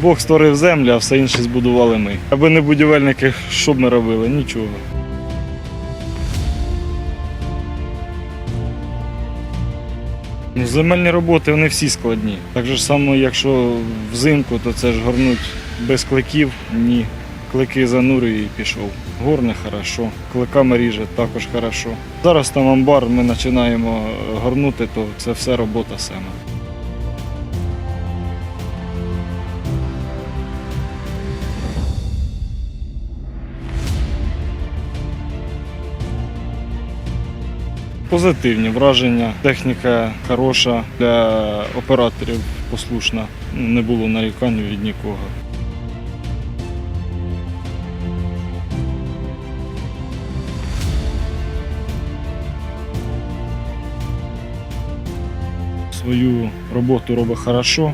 Бог створив землю, а все інше збудували ми. Аби не будівельники, що б ми робили? Нічого. Ну, Земельні роботи вони всі складні. Так же само, якщо взимку, то це ж горнуть без кликів, ні. Клики занурює і пішов. Горне хорошо, кликами ріже також хорошо. Зараз там амбар, ми починаємо горнути, то це все робота саме. Позитивні враження. Техніка хороша для операторів послушна. Не було нарікань від нікого. Свою роботу робить хорошо,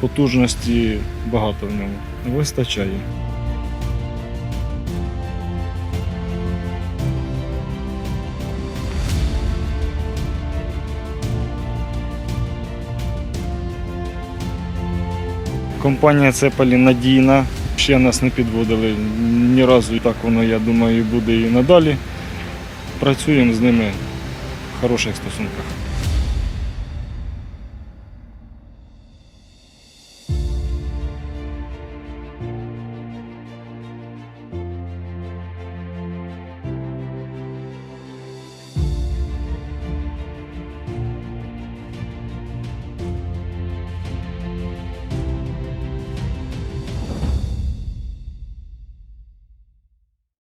потужності багато в ньому. Вистачає. Компанія Цепалі надійна, ще нас не підводили ні разу. Так воно, я думаю, буде і надалі. Працюємо з ними в хороших стосунках.